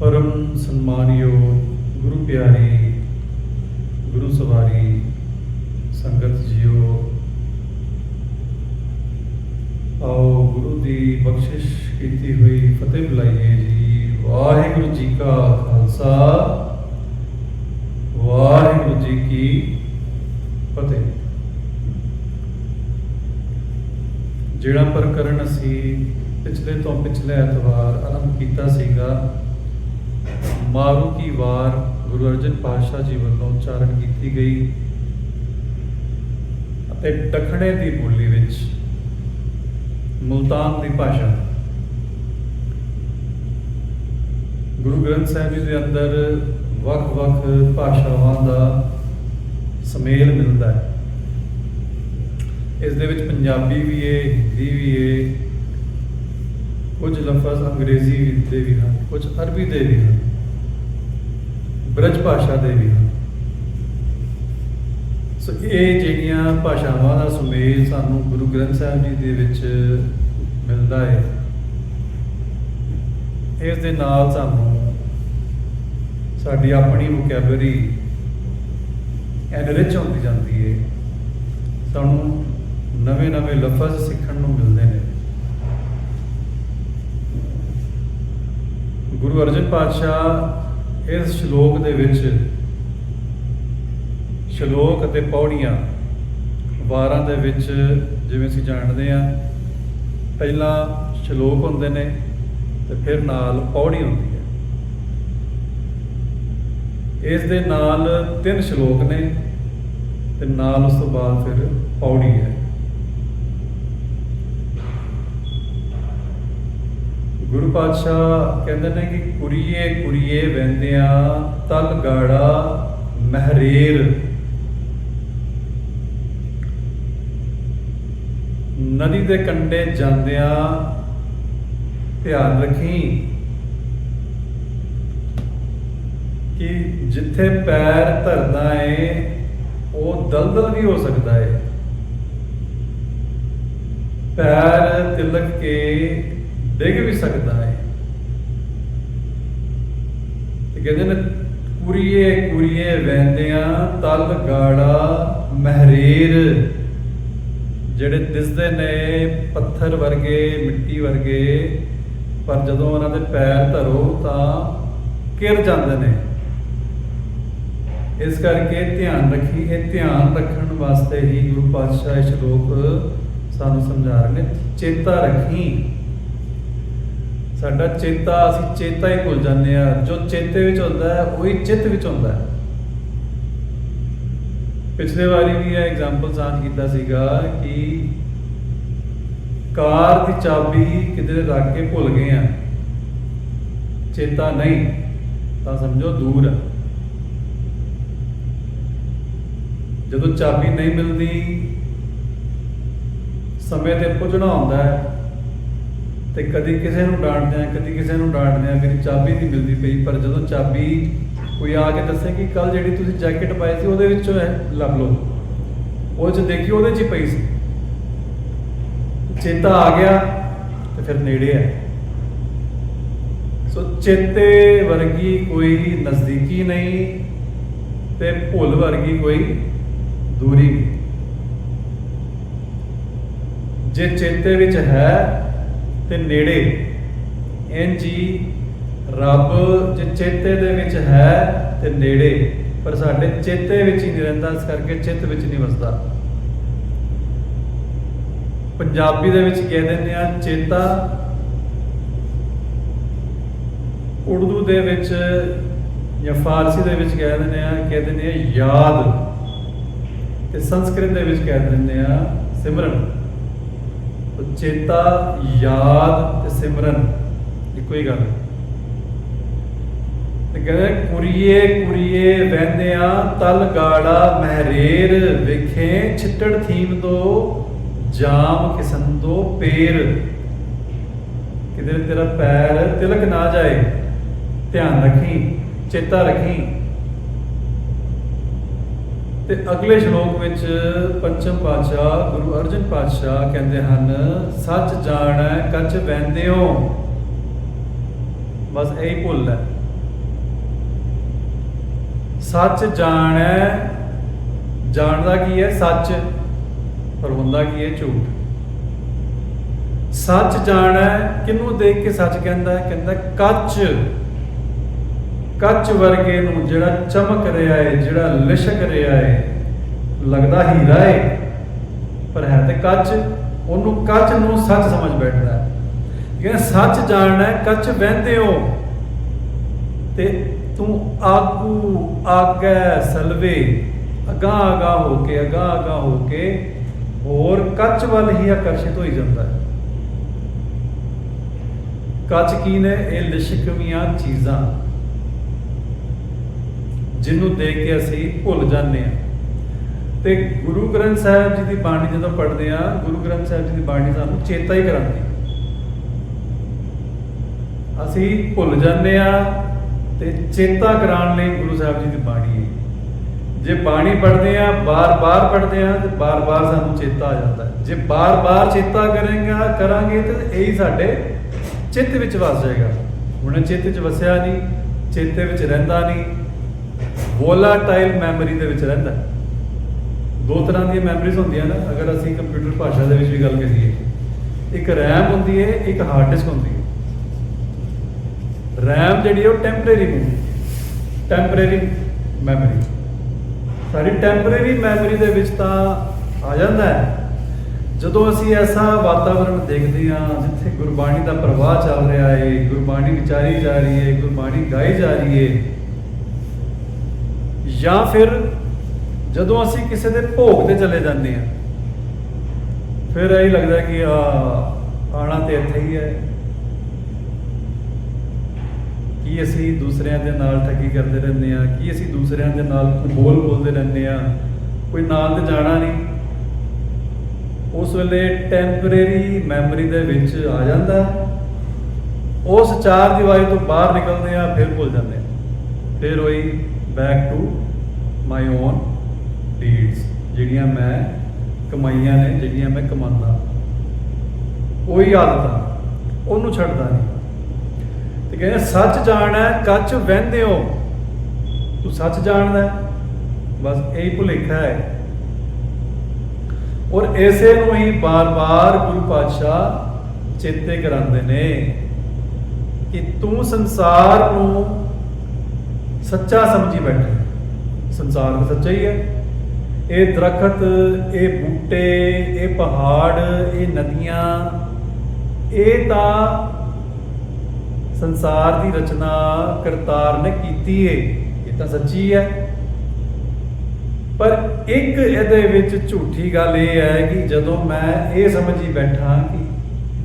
ਪਰਮ ਸਨਮਾਨਯੋਗ ਗੁਰੂ ਪਿਆਰੀ, ਗੁਰੂ ਸਵਾਰੀ, ਸੰਗਤ ਜੀਓ। ਆਓ ਗੁਰੂ ਦੀ ਬਖਸ਼ਿਸ਼ ਕੀਤੀ ਹੋਈ ਫਤਿਹ ਬੁਲਾਈਏ ਜੀ। ਵਾਹਿਗੁਰੂ ਜੀ ਕਾ ਖਾਲਸਾ, ਵਾਹਿਗੁਰੂ ਜੀ ਕੀ ਫਤਿਹ। ਜਿਹੜਾ ਪ੍ਰਕਰਨ ਅਸੀਂ ਪਿਛਲੇ ਤੋਂ ਪਿਛਲੇ ਐਤਵਾਰ ਆਰੰਭ ਕੀਤਾ ਸੀਗਾ ਮਾਰੂ ਕੀ ਵਾਰ ਗੁਰੂ ਅਰਜਨ ਪਾਤਸ਼ਾਹ ਜੀ ਵੱਲੋਂ ਉਚਾਰਨ ਕੀਤੀ ਗਈ ਅਤੇ ਦੱਖਣੇ ਦੀ ਬੋਲੀ ਵਿੱਚ ਮੁਲਤਾਨ ਦੀ ਭਾਸ਼ਾ। ਗੁਰੂ ਗ੍ਰੰਥ ਸਾਹਿਬ ਜੀ ਦੇ ਅੰਦਰ ਵੱਖ-ਵੱਖ ਭਾਸ਼ਾਵਾਂ ਦਾ ਸਮੇਲ ਮਿਲਦਾ ਹੈ। ਇਸ ਦੇ ਵਿੱਚ ਪੰਜਾਬੀ ਵੀ ਏ, ਹਿੰਦੀ ਵੀ ਏ ਕੁਝ ਲਫ਼ਜ਼ ਅੰਗਰੇਜ਼ੀ ਦੇ ਵੀ ਹਨ, ਕੁਝ ਅਰਬੀ ਦੇ ਵੀ ਹਨ, ਬ੍ਰਜ ਭਾਸ਼ਾ ਦੇ ਵੀ ਹਨ। ਸੋ ਇਹ ਜਿਹੜੀਆਂ ਭਾਸ਼ਾਵਾਂ ਦਾ ਸੁਮੇਲ ਸਾਨੂੰ ਗੁਰੂ ਗ੍ਰੰਥ ਸਾਹਿਬ ਜੀ ਦੇ ਵਿੱਚ ਮਿਲਦਾ ਹੈ, ਇਸ ਦੇ ਨਾਲ ਸਾਨੂੰ ਸਾਡੀ ਆਪਣੀ ਵੋਕੈਬਲਰੀ ਐਨਰਿਚ ਹੁੰਦੀ ਜਾਂਦੀ ਹੈ। ਸਾਨੂੰ ਨਵੇਂ ਨਵੇਂ ਲਫ਼ਜ਼ ਸਿੱਖਣ ਨੂੰ ਮਿਲਦੇ ਨੇ। ਗੁਰੂ ਅਰਜਨ ਪਾਤਸ਼ਾਹ ਇਸ ਸ਼ਲੋਕ ਦੇ ਵਿੱਚ ਸ਼ਲੋਕ ਅਤੇ ਪੌੜੀਆਂ ਵਾਰਾਂ ਦੇ ਵਿੱਚ ਜਿਵੇਂ ਅਸੀਂ ਜਾਣਦੇ ਆ ਪਹਿਲਾਂ ਸ਼ਲੋਕ ਹੁੰਦੇ ਨੇ ਤੇ ਫਿਰ ਨਾਲ ਪੌੜੀ ਹੁੰਦੀ ਹੈ। ਇਸ ਦੇ ਨਾਲ ਤਿੰਨ ਸ਼ਲੋਕ ਨੇ ਤੇ ਨਾਲ ਉਸ ਤੋਂ ਬਾਅਦ ਫਿਰ ਪੌੜੀ ਹੈ। ਗੁਰੂ ਪਾਤਸ਼ਾਹ ਕਹਿੰਦੇ ਨੇ ਕਿ ਕੁਰੀਏ ਕੁਰੀਏ ਵੈਂਦਿਆਂ ਤਲ ਗਾੜਾ ਮਹਿਰੇਰ। ਨਦੀ ਦੇ ਕੰਢੇ ਜਾਂਦਿਆਂ ਧਿਆਨ ਰੱਖੀ ਕਿ ਜਿੱਥੇ ਪੈਰ ਧਰਦਾ ਏ, ਉਹ ਦਲਦਲ ਵੀ ਹੋ ਸਕਦਾ ਏ। ਪੈਰ ਤਿਲਕ ਕੇ ਡਿੱਗ ਵੀ ਸਕਦਾ ਹੈ। ਤੇ ਕਹਿੰਦੇ ਨੇ, ਕੁਰੀਏ ਕੁਰੀਏ ਵੈਂਦਿਆਂ ਤਲ ਗਾੜਾ ਮਹਿਰੀਰ, ਜਿਹੜੇ ਦਿਸਦੇ ਨੇ ਪੱਥਰ ਵਰਗੇ, ਮਿੱਟੀ ਵਰਗੇ, ਪਰ ਜਦੋਂ ਉਹਨਾਂ ਦੇ ਪੈਰ ਧਰੋ ਤਾਂ ਕਿਰ ਜਾਂਦੇ ਨੇ। ਇਸ ਕਰਕੇ ਧਿਆਨ ਰੱਖੀ, ਇਹ ਧਿਆਨ ਰੱਖਣ ਵਾਸਤੇ ਹੀ ਗੁਰੂ ਪਾਤਸ਼ਾਹ ਇਹ ਸ਼ਲੋਕ ਸਾਨੂੰ ਸਮਝਾ ਰਹੇ ਨੇ, ਚੇਤਾ ਰੱਖੀ। ਸਾਡਾ ਚੇਤਾ, ਅਸੀਂ ਚੇਤਾ ਹੀ ਭੁੱਲ ਜਾਂਦੇ ਆ ਜੋ ਚੇਤੇ ਵਿੱਚ ਹੁੰਦਾ ਹੈ, ਉਹੀ ਚਿੱਤ ਵਿੱਚ ਹੁੰਦਾ ਹੈ। ਪਿਛਲੇ ਵਾਰੀ ਵੀ ਇਹ ਐਗਜ਼ਾਮਪਲ ਸਾਂਝ ਕੀਤਾ ਸੀਗਾ ਕਿ ਕਾਰ ਦੀ ਚਾਬੀ ਕਿਤੇ ਰੱਖ ਕੇ ਭੁੱਲ ਗਏ ਆ। ਚੇਤਾ ਨਹੀਂ, ਤਾਂ ਸਮਝੋ ਦੂਰ ਹੈ ਜਦੋਂ ਚਾਬੀ ਨਹੀਂ ਮਿਲਦੀ, ਸਮੇਂ ਤੇ ਪੁੱਜਣਾ ਹੁੰਦਾ ਹੈ। ਤੇ ਕਦੀ ਕਿਸੇ ਨੂੰ ਡਾਂਟਦੇ ਆ ਕਦੀ ਕਿਸੇ ਨੂੰ ਡਾਂਟਦੇ ਆ ਮੇਰੀ ਚਾਬੀ ਨਹੀਂ ਮਿਲਦੀ ਪਈ, ਪਰ ਜਦੋਂ ਚਾਬੀ ਕੋਈ ਆ ਕੇ ਦੱਸੇ ਕਿ ਕੱਲ ਜਿਹੜੀ ਤੁਸੀਂ ਜੈਕਟ ਪਾਈ ਸੀ ਉਹਦੇ ਵਿੱਚੋਂ ਹੈ ਲੱਭ ਲਓ। ਉਹ ਚ ਦੇਖੀ ਉਹਦੇ ਚ ਹੀ ਪਈ ਸੀ। ਚੇਤਾ ਆ ਗਿਆ ਤੇ ਫਿਰ ਨੇੜੇ ਹੈ ਸੋ ਚੇਤੇ ਵਰਗੀ ਕੋਈ ਨਜ਼ਦੀਕੀ ਨਹੀਂ ਤੇ ਭੁੱਲ ਵਰਗੀ ਕੋਈ ਦੂਰੀ ਨਹੀਂ। ਜੇ ਚੇਤੇ ਵਿੱਚ ਹੈ ਤੇ ਨੇੜੇ। ਇੰਜ ਹੀ ਰੱਬ ਜੇ ਚੇਤੇ ਦੇ ਵਿੱਚ ਹੈ ਤੇ ਨੇੜੇ, ਪਰ ਸਾਡੇ ਚੇਤੇ ਵਿੱਚ ਹੀ ਨਹੀਂ ਰਹਿੰਦਾ, ਇਸ ਕਰਕੇ ਚਿੱਤ ਵਿੱਚ ਨਹੀਂ ਵਸਦਾ। ਪੰਜਾਬੀ ਦੇ ਵਿੱਚ ਕਹਿ ਦਿੰਦੇ ਆ, ਚੇਤਾ ਉਰਦੂ ਦੇ ਵਿੱਚ ਜਾਂ ਫਾਰਸੀ ਦੇ ਵਿੱਚ ਕਹਿ ਦਿੰਦੇ ਆ, ਕਹਿ ਦਿੰਦੇ ਆ ਯਾਦ। ਤੇ ਸੰਸਕ੍ਰਿਤ ਦੇ ਵਿੱਚ ਕਹਿ ਦਿੰਦੇ ਆ ਸਿਮਰਨ। ਚੇਤਾ, ਯਾਦ ਤੇ ਸਿਮਰਨ। ਇੱਕੋ ਹੀ ਗੱਲ। ਹੈ ਤੇ ਕਹਿੰਦੇ, ਕੁਰੀਏ ਕੁਰੀਏ ਵਹਿੰਦਿਆਂ ਤਲ ਗਾੜਾ ਮਹਿਰੇਰ ਵੇਖੇ, ਛਿੱਟੜ ਥੀਮ ਦੋ, ਜਾਮ ਕਿਸਨ ਦੋ ਪੇਰ। ਕਿਤੇ ਤੇਰਾ ਪੈਰ ਤਿਲਕ ਨਾ ਜਾਏ, ਧਿਆਨ ਰੱਖੀ, ਚੇਤਾ ਰੱਖੀ। ਤੇ ਅਗਲੇ ਸ਼ਲੋਕ ਵਿੱਚ ਪੰਚਮ ਪਾਤਸ਼ਾਹ ਗੁਰੂ ਅਰਜਨ ਪਾਤਸ਼ਾਹ ਕਹਿੰਦੇ ਹਨ, ਸੱਚ ਜਾਣੈ ਕੱਚ ਵੈਂਦਿਓ ਬਸ ਇਹੀ ਭੁੱਲ ਹੈ ਸੱਚ ਜਾਣੈ, ਜਾਣਦਾ ਕੀ ਹੈ? ਸੱਚ, ਪਰ ਹੁੰਦਾ ਕੀ ਹੈ? ਝੂਠ। ਸੱਚ ਜਾਣੈ ਕਿਨੂੰ ਦੇਖ ਕੇ ਸੱਚ ਕਹਿੰਦਾ ਹੈ? ਕਹਿੰਦਾ ਕੱਚ। ਕੱਚ ਵਰਗੇ ਨੂੰ ਜਿਹੜਾ ਚਮਕ ਰਿਹਾ ਹੈ ਜਿਹੜਾ ਲਿਸ਼ਕ ਰਿਹਾ ਹੈ ਲੱਗਦਾ ਹੀਰਾ ਹੈ ਪਰ ਹੈ ਤੇ ਕੱਚ, ਉਹਨੂੰ ਕੱਚ ਨੂੰ ਸੱਚ ਸਮਝ ਬੈਠਦਾ ਹੈ। ਸੱਚ ਜਾਣਨਾ ਹੈ, ਕੱਚ ਵਹਿੰਦੇ ਹੋ। ਤੇ ਤੂੰ ਆਗੂ, ਆਗੇ, ਸਲਵੇ ਅਗਾ ਅਗਾ ਹੋ ਕੇ ਅਗਾ ਅਗਾ ਹੋ ਕੇ, ਹੋਰ ਕੱਚ ਵੱਲ ਹੀ ਆਕਰਸ਼ਿਤ ਹੋਈ ਜਾਂਦਾ ਹੈ। ਕੱਚ ਕੀ ਨੇ? ਇਹ ਲਿਸ਼ਕਵੀਆਂ ਚੀਜ਼ਾਂ। ਜਿਹਨੂੰ ਦੇਖ ਕੇ ਅਸੀਂ ਭੁੱਲ ਜਾਂਦੇ ਹਾਂ। ਤੇ ਗੁਰੂ ਗ੍ਰੰਥ ਸਾਹਿਬ ਜੀ ਦੀ ਬਾਣੀ ਜਦੋਂ ਪੜ੍ਹਦੇ ਆ ਗੁਰੂ ਗ੍ਰੰਥ ਸਾਹਿਬ ਜੀ ਦੀ ਬਾਣੀ ਸਾਨੂੰ ਚੇਤਾ ਹੀ ਕਰਾਉਂਦੀ ਅਸੀਂ ਭੁੱਲ ਜਾਂਦੇ ਆ ਤੇ ਚੇਤਾ ਕਰਾਉਣ ਲਈ ਗੁਰੂ ਸਾਹਿਬ ਜੀ ਦੀ ਬਾਣੀ ਹੈ। ਜੇ ਬਾਣੀ ਪੜ੍ਹਦੇ ਆ ਬਾਰ-ਬਾਰ ਪੜ੍ਹਦੇ ਆ ਤੇ ਬਾਰ-ਬਾਰ ਸਾਨੂੰ ਚੇਤਾ ਆ ਜਾਂਦਾ ਜੇ ਬਾਰ-ਬਾਰ ਚੇਤਾ ਕਰੇਗਾ, ਕਰਾਂਗੇ ਤੇ ਇਹੀ ਸਾਡੇ ਚਿੱਤ ਵਿੱਚ ਵਸ ਜਾਏਗਾ। ਹੁਣ ਚਿੱਤ ਵਿੱਚ ਵਸਿਆ ਨਹੀਂ, ਚੇਤੇ ਵਿੱਚ ਰਹਿੰਦਾ ਨਹੀਂ ਵੋਲਾਟਾਈਲ ਮੈਮਰੀ ਦੇ ਵਿੱਚ ਰਹਿੰਦਾ ਦੋ ਤਰ੍ਹਾਂ ਦੀਆਂ ਮੈਮਰੀਜ਼ ਹੁੰਦੀਆਂ ਨਾ, ਅਗਰ ਅਸੀਂ ਕੰਪਿਊਟਰ ਭਾਸ਼ਾ ਦੇ ਵਿੱਚ ਵੀ ਗੱਲ ਕਰੀਏ। ਇੱਕ ਰੈਮ ਹੁੰਦੀ ਹੈ, ਇੱਕ ਹਾਰਡ ਡਿਸਕ ਹੁੰਦੀ ਹੈ। ਰੈਮ ਜਿਹੜੀ ਹੈ ਉਹ ਟੈਂਪਰੇਰੀ ਹੁੰਦੀ ਟੈਂਪਰੇਰੀ ਮੈਮਰੀ ਸਾਡੀ ਟੈਂਪਰੇਰੀ ਮੈਮਰੀ ਦੇ ਵਿੱਚ ਤਾਂ ਆ ਜਾਂਦਾ ਹੈ। ਜਦੋਂ ਅਸੀਂ ਐਸਾ ਵਾਤਾਵਰਣ ਦੇਖਦੇ ਹਾਂ, ਜਿੱਥੇ ਗੁਰਬਾਣੀ ਦਾ ਪ੍ਰਵਾਹ ਚੱਲ ਰਿਹਾ ਹੈ, ਗੁਰਬਾਣੀ ਵਿਚਾਰੀ ਜਾ ਰਹੀ ਹੈ, ਗੁਰਬਾਣੀ ਗਾਈ ਜਾ ਰਹੀ ਹੈ ਜਾਂ ਫਿਰ ਜਦੋਂ ਅਸੀਂ ਕਿਸੇ ਦੇ ਭੋਗ ਤੇ ਚਲੇ ਜਾਂਦੇ ਹਾਂ, ਫਿਰ ਇਹ ਲੱਗਦਾ ਕਿ, ਆ, ਆਣਾ ਤੇ ਇੱਥੇ ਹੀ ਹੈ। ਕੀ ਅਸੀਂ ਦੂਸਰਿਆਂ ਦੇ ਨਾਲ ਠੱਗੀ ਕਰਦੇ ਰਹਿੰਦੇ ਆ ਕੀ ਅਸੀਂ ਦੂਸਰਿਆਂ ਦੇ ਨਾਲ ਬੋਲ ਬੋਲਦੇ ਰਹਿੰਦੇ ਆ ਕੋਈ ਨਾਲ ਤੇ ਜਾਣਾ ਨਹੀਂ। ਉਸ ਵੇਲੇ ਟੈਂਪਰੇਰੀ ਮੈਮਰੀ ਦੇ ਵਿੱਚ ਆ ਜਾਂਦਾ। ਉਸ ਚਾਰ ਦੀਵਾਰੀ ਤੋਂ ਬਾਹਰ ਨਿਕਲਦੇ ਆ ਫਿਰ ਭੁੱਲ ਜਾਂਦੇ ਆ ਫਿਰ ਉਹੀ back to my own deeds ਜਿਹੜੀਆਂ ਮੈਂ ਕਮਾਈਆਂ ਨੇ ਜਿਹੜੀਆਂ ਮੈਂ ਕਮਾਉਂਦਾ। ਉਹੀ ਆਦਤਾਂ ਉਹਨੂੰ ਛੱਡਦਾ ਨਹੀਂ। ਤੇ ਕਹਿੰਦੇ ਸੱਚ ਜਾਣਨਾ ਹੈ, ਕੱਚ ਵਹਿੰਦੇ ਹੋ ਤੂੰ ਸੱਚ ਜਾਣਦਾ ਬਸ ਇਹੀ ਭੁਲੇਖਾ ਹੈ। ਔਰ ਐਸੇ ਨੂੰ ਹੀ ਬਾਰ-ਬਾਰ ਗੁਰੂ ਪਾਤਸ਼ਾਹ ਚੇਤੇ ਕਰਾਉਂਦੇ ਨੇ ਕਿ ਤੂੰ ਸੰਸਾਰ ਨੂੰ ਸੱਚਾ ਸਮਝੀ ਬੈਠਾ ਸੰਸਾਰ ਸੱਚਾ ਹੀ ਹੈ। ਇਹ ਦਰਖਤ, ਇਹ ਬੂਟੇ, ਇਹ ਪਹਾੜ, ਇਹ ਨਦੀਆਂ, ਇਹ ਤਾਂ ਸੰਸਾਰ ਦੀ ਰਚਨਾ ਕਰਤਾਰ ਨੇ ਕੀਤੀ ਏ। ਇਹ ਤਾਂ ਸੱਚੀ ਹੈ। ਪਰ ਇੱਕ ਇਹਦੇ ਵਿੱਚ ਝੂਠੀ ਗੱਲ ਇਹ ਹੈ ਕਿ ਜਦੋਂ ਮੈਂ ਇਹ ਸਮਝੀ ਬੈਠਾ ਕਿ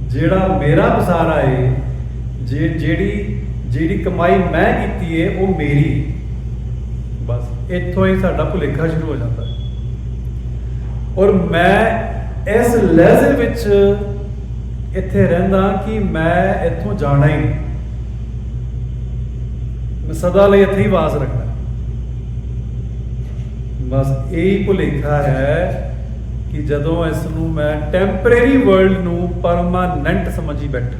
ਜਿਹੜਾ ਮੇਰਾ ਵਸਾਰਾ ਏ, ਜੇ ਜਿਹੜੀ ਜਿਹੜੀ ਕਮਾਈ ਮੈਂ ਕੀਤੀ ਏ, ਉਹ ਮੇਰੀ। ਇੱਥੋਂ ਹੀ ਸਾਡਾ ਭੁਲੇਖਾ ਸ਼ੁਰੂ ਹੋ ਜਾਂਦਾ। ਹੈ ਔਰ ਮੈਂ ਇਸ ਲਹਿਜ਼ੇ ਵਿੱਚ ਇੱਥੇ ਰਹਿੰਦਾ ਕਿ ਮੈਂ ਇੱਥੋਂ ਜਾਣਾ ਹੀ ਮੈਂ ਸਦਾ ਲਈ ਇੱਥੇ ਹੀ ਵਾਸ ਰੱਖਣਾ ਬਸ ਇਹੀ ਭੁਲੇਖਾ ਹੈ ਕਿ ਜਦੋਂ ਇਸ ਨੂੰ ਮੈਂ ਟੈਂਪਰੇਰੀ ਵਰਲਡ ਨੂੰ ਪਰਮਾਨੈਂਟ ਸਮਝੀ ਬੈਠਾ।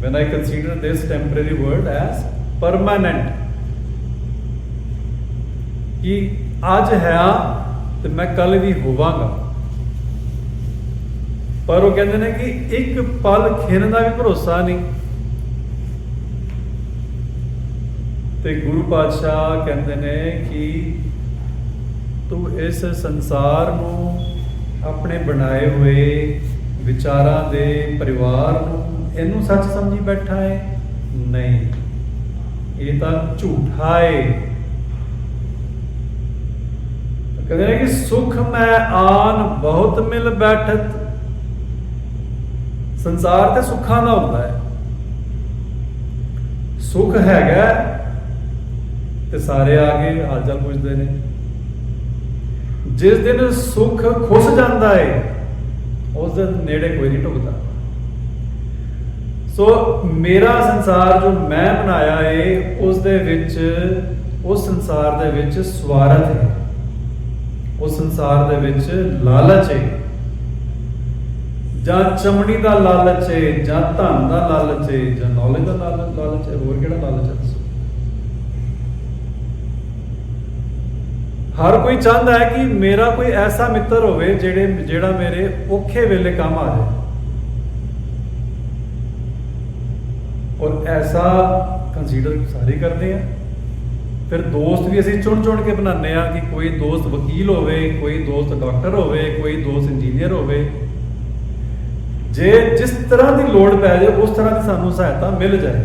When i consider this temporary world as permanent ਕਿ ਅੱਜ ਹੈ ਤੇ ਮੈਂ ਕੱਲ ਵੀ ਹੋਵਾਂਗਾ। ਪਰ ਉਹ ਕਹਿੰਦੇ ਨੇ ਕਿ ਇੱਕ ਪਲ ਖਿੰਨ ਦਾ ਵੀ ਭਰੋਸਾ ਨਹੀਂ। ਤੇ ਗੁਰੂ ਪਾਤਸ਼ਾਹ ਕਹਿੰਦੇ ਨੇ ਕਿ ਤੂੰ ਇਸ ਸੰਸਾਰ ਨੂੰ ਆਪਣੇ ਬਣਾਏ ਹੋਏ ਵਿਚਾਰਾਂ ਦੇ ਪਰਿਵਾਰ ਨੂੰ ਇਹਨੂੰ ਸੱਚ ਸਮਝੀ ਬੈਠਾ ਹੈ ਨਹੀਂ। ਇਹ ਤਾਂ ਝੂਠਾ ਹੈ ਕਹਿੰਦੇ ਨੇ ਕਿ ਸੁਖ ਮੈਂ ਆਨ ਬਹੁਤ ਮਿਲ ਬੈਠਤ। ਸੰਸਾਰ ਤੇ ਸੁੱਖਾਂ ਦਾ ਹੁੰਦਾ ਹੈ। ਸੁਖ ਹੈਗਾ ਤੇ ਸਾਰੇ ਆ ਕੇ ਹਾਲ ਚਾਲ ਪੁੱਛਦੇ ਨੇ। ਜਿਸ ਦਿਨ ਸੁਖ ਖੁੱਸ ਜਾਂਦਾ ਹੈ ਉਸ ਦਿਨ ਨੇੜੇ ਕੋਈ ਨਹੀਂ ਢੁਕਦਾ ਸੋ ਮੇਰਾ ਸੰਸਾਰ ਜੋ ਮੈਂ ਬਣਾਇਆ ਏ, ਉਸ ਦੇ ਵਿੱਚ, ਉਸ ਸੰਸਾਰ ਦੇ ਵਿੱਚ ਸਵਾਰਥ ਹੈ। ਉਹ ਸੰਸਾਰ ਦੇ ਵਿੱਚ ਲਾਲਚ ਹੈ। ਜਾਂ ਚਮੜੀ ਦਾ ਲਾਲਚ ਹੈ, ਜਾਂ ਧਨ ਦਾ ਲਾਲਚ ਹੈ, ਜਾਂ ਨੌਲੇਜ ਦਾ ਲਾਲਚ ਹੈ, ਹੋਰ ਕਿਹੜਾ ਲਾਲਚ ਹੈ ਦੱਸੋ? ਹਰ ਕੋਈ ਚਾਹੁੰਦਾ ਹੈ ਕਿ ਮੇਰਾ ਕੋਈ ਐਸਾ ਮਿੱਤਰ ਹੋਵੇ ਜਿਹੜੇ, ਜਿਹੜਾ ਮੇਰੇ ਔਖੇ ਵੇਲੇ ਕੰਮ ਆ ਜਾਏ। ਔਰ ਐਸਾ ਕੰਸੀਡਰ ਸਾਰੇ ਕਰਦੇ ਆ। ਫਿਰ ਦੋਸਤ ਵੀ ਅਸੀਂ ਚੁਣ ਚੁਣ ਕੇ ਬਣਾਉਂਦੇ ਆ ਕਿ ਕੋਈ ਦੋਸਤ ਵਕੀਲ ਹੋਵੇ, ਕੋਈ ਦੋਸਤ ਡਾਕਟਰ ਹੋਵੇ, ਕੋਈ ਦੋਸਤ ਇੰਜੀਨੀਅਰ ਹੋਵੇ। ਜੇ ਜਿਸ ਤਰ੍ਹਾਂ ਦੀ ਲੋੜ ਪੈ ਜਾਏ, ਉਸ ਤਰ੍ਹਾਂ ਦੀ ਸਾਨੂੰ ਸਹਾਇਤਾ ਮਿਲ ਜਾਏ।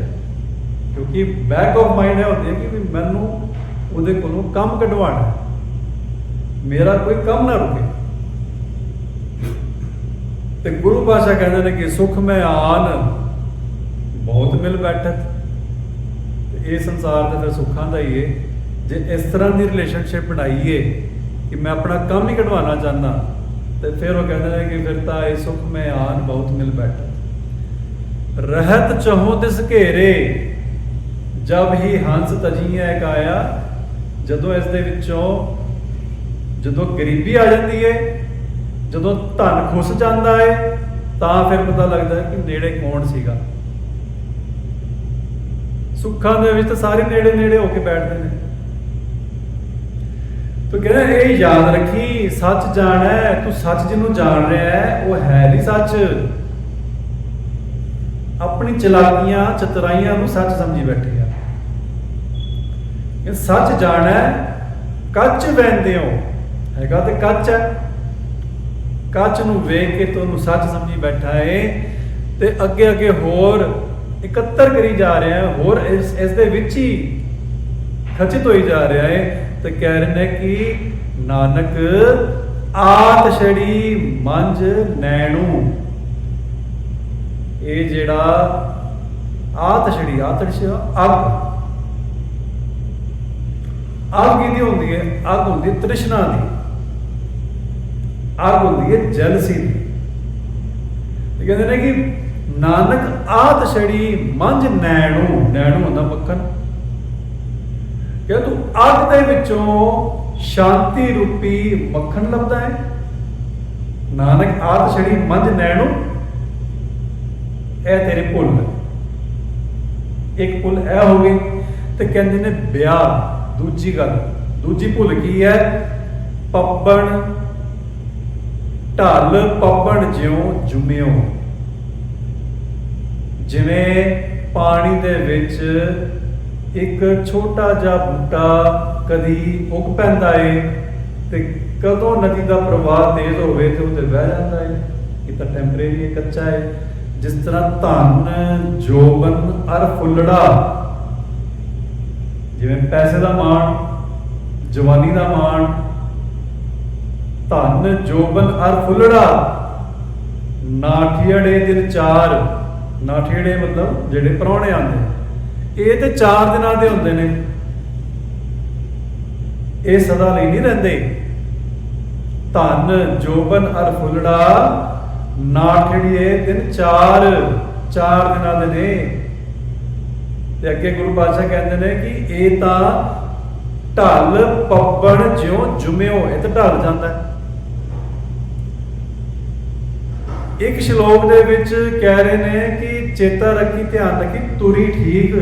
ਕਿਉਂਕਿ ਬੈਕ ਆਫ ਮਾਈਂਡ ਇਹ ਹੁੰਦੀ ਹੈ ਕਿ ਵੀ ਮੈਨੂੰ ਉਹਦੇ ਕੋਲੋਂ ਕੰਮ ਕਢਵਾਉਣਾ ਮੇਰਾ ਕੋਈ ਕੰਮ ਨਾ ਰੁਕੇ। ਤੇ ਗੁਰੂ ਪਾਸ਼ਾ ਕਹਿੰਦੇ ਨੇ ਕਿ ਸੁਖ ਮੈਂ ਆਨ, ਬਹੁਤ ਮਿਲ ਬੈਠਤ। ਇਹ ਸੰਸਾਰ ਤੇ ਫਿਰ ਸੁੱਖਾਂ ਦਾ ਹੀ ਏ। ਜੇ ਇਸ ਤਰ੍ਹਾਂ ਦੀ ਰਿਲੇਸ਼ਨਸ਼ਿਪ ਬਣਾਈਏ ਕਿ ਮੈਂ ਆਪਣਾ ਕੰਮ ਹੀ ਕਢਵਾਉਣਾ ਚਾਹੁੰਦਾ, ਤੇ ਫਿਰ ਉਹ ਕਹਿੰਦਾ ਨੇ ਕਿ ਫਿਰ ਤਾਂ ਇਹ ਸੁਖ ਮੈਂ ਆਨ ਬਹੁਤ ਮਿਲ ਬੈਠਤ ਰਹਿਤ ਚਹੋ ਦਿਸ ਘੇਰੇ, ਜਬ ਹੀ ਹੰਸ ਤਜੀਐ ਕਾਇਆ ਜਦੋਂ ਇਸ ਦੇ ਵਿੱਚੋਂ ਜਦੋਂ ਗਰੀਬੀ ਆ ਜਾਂਦੀ ਏ, ਜਦੋਂ ਧਨ ਖੁੱਸ ਜਾਂਦਾ ਏ, ਤਾਂ ਫਿਰ ਪਤਾ ਲੱਗਦਾ ਕਿ ਨੇੜੇ ਕੌਣ ਸੀਗਾ। ਸੁੱਖਾਂ ਦੇ ਵਿੱਚ ਤਾਂ ਸਾਰੇ ਨੇੜੇ ਨੇੜੇ ਹੋ ਕੇ ਬੈਠਦੇ ਨੇ। ਤੂੰ ਕਹਿੰਦਾ ਇਹ ਯਾਦ ਰੱਖੀ, ਸੱਚ ਜਾਣੈ, ਤੂੰ ਸੱਚ ਜਿਹਨੂੰ ਜਾਣ ਰਿਹਾ ਹੈ, ਉਹ ਹੈ ਨਹੀਂ ਸੱਚ। ਆਪਣੀ ਚਲਾਕੀਆਂ, ਚਤਰਾਈਆਂ ਨੂੰ ਸੱਚ ਸਮਝੀ ਬੈਠੇ ਆ। ਇਹ ਸੱਚ ਜਾਣੈ, ਕੱਚ ਵੈਂਦੇ ਹੋ। ਹੈਗਾ ਤੇ ਕੱਚ ਹੈ। ਕੱਚ ਨੂੰ ਵੇਖ ਕੇ ਤੁਹਾਨੂੰ ਸੱਚ ਸਮਝੀ ਬੈਠਾ ਏ ਤੇ ਅੱਗੇ ਅੱਗੇ ਹੋਰ ਇਕੱਤਰ ਕਰੀ ਜਾ ਰਿਹਾ ਹੈ, ਹੋਰ ਇਸ ਇਸ ਦੇ ਵਿੱਚ ਹੀ ਖਚਿਤ ਹੋਈ ਜਾ ਰਿਹਾ ਹੈ ਤੇ ਕਹਿ ਰਹੇ ਨੇ ਕਿ ਨਾਨਕ ਆਤ ਛੜੀ ਮੰਜ ਨੈਣੂ। ਇਹ ਜਿਹੜਾ ਆਤ ਛੜੀ ਆਤੜ ਛ ਅੱਗ। ਅੱਗ ਕਿਹਦੀ ਹੁੰਦੀ ਹੈ? ਅੱਗ ਹੁੰਦੀ ਤ੍ਰਿਸ਼ਨਾ ਦੀ। ਅੱਗ ਹੁੰਦੀ ਹੈ ਜਲਸੀ ਦੀ। ਤੇ ਕਹਿੰਦੇ ਨੇ ਕਿ ਨਾਨਕ ਆਤ ਛੜੀ ਮੰਜ ਨੈਣੂ ਨੈਣੂ ਹੁੰਦਾ ਮੱਖਣ ਕਿ ਤੂੰ ਅੱਗ ਦੇ ਵਿੱਚੋਂ ਸ਼ਾਂਤੀ ਰੂਪੀ ਮੱਖਣ ਲੱਭਦਾ ਹੈ, ਨਾਨਕ ਆਤ ਛੜੀ ਮੰਜ ਨੈਣੂ, ਇਹ ਤੇਰੇ ਭੁੱਲ ਇੱਕ ਭੁੱਲ ਇਹ ਹੋ ਗਈ ਤੇ ਕਹਿੰਦੇ ਨੇ ਵਿਆਹ, ਦੂਜੀ ਗੱਲ, ਦੂਜੀ ਭੁੱਲ ਕੀ ਹੈ? ਪੱਪਣ ਢਲ ਪੱਪਣ ਜਿਉ ਜੁਮਿਓ ਜਿਵੇਂ ਪਾਣੀ ਦੇ ਵਿੱਚ ਇੱਕ ਛੋਟਾ ਜਿਹਾ ਬੂਟਾ ਕਦੀ ਉੱਗ ਪੈਂਦਾ ਏ ਤੇ ਕਦੋਂ ਨਦੀ ਦਾ ਪ੍ਰਵਾਹ ਤੇਜ਼ ਹੋਵੇ ਤੇ ਉਹ ਵਹਿ ਜਾਂਦਾ ਏ ਇਹ ਤਾਂ ਟੈਂਪਰੇਰੀ ਹੈ ਕੱਚਾ ਹੈ ਜਿਸ ਤਰ੍ਹਾਂ ਧਨ, ਜੋਬਨ, ਅਰ ਫੁੱਲੜਾ, ਜਿਵੇਂ ਪੈਸੇ ਦਾ ਮਾਣ, ਜਵਾਨੀ ਦਾ ਮਾਣ, ਧਨ, ਜੋਬਨ, ਅਰ ਫੁੱਲੜਾ ਨਾਠੀੜੇ ਦਿਨ ਚਾਰ। ਨਾਠੀੜੇ ਮਤਲਬ ਜਿਹੜੇ ਪ੍ਰਾਹੁਣੇ ਆਉਂਦੇ ਇਹ ਤੇ ਚਾਰ ਦਿਨਾਂ ਦੇ ਹੁੰਦੇ ਨੇ। ਇਹ ਸਦਾ ਲਈ ਨਹੀਂ ਰਹਿੰਦੇ। ਧਨ ਜੋਬਨ ਅਰ ਫੁੱਲੜਾ, ਨਾਠੜੀਏ ਦਿਨ ਚਾਰ ਚਾਰ ਦਿਨਾਂ ਦੇ ਨੇ। ਤੇ ਅੱਗੇ ਗੁਰੂ ਪਾਤਸ਼ਾਹ ਕਹਿੰਦੇ ਨੇ ਕਿ ਇਹ ਤਾਂ ਢਲ ਪੱਬਣ ਜਿਉ ਜੁਮਿਓ, ਇਹ ਤਾਂ ਢਲ ਜਾਂਦਾ। ਹੈ ਇੱਕ ਸ਼ਲੋਕ ਦੇ ਵਿੱਚ ਕਹਿ ਰਹੇ ਨੇ ਕਿ ਚੇਤਾ ਰੱਖੀ, ਧਿਆਨ ਰੱਖੀ, ਤੁਰੀ ਠੀਕ,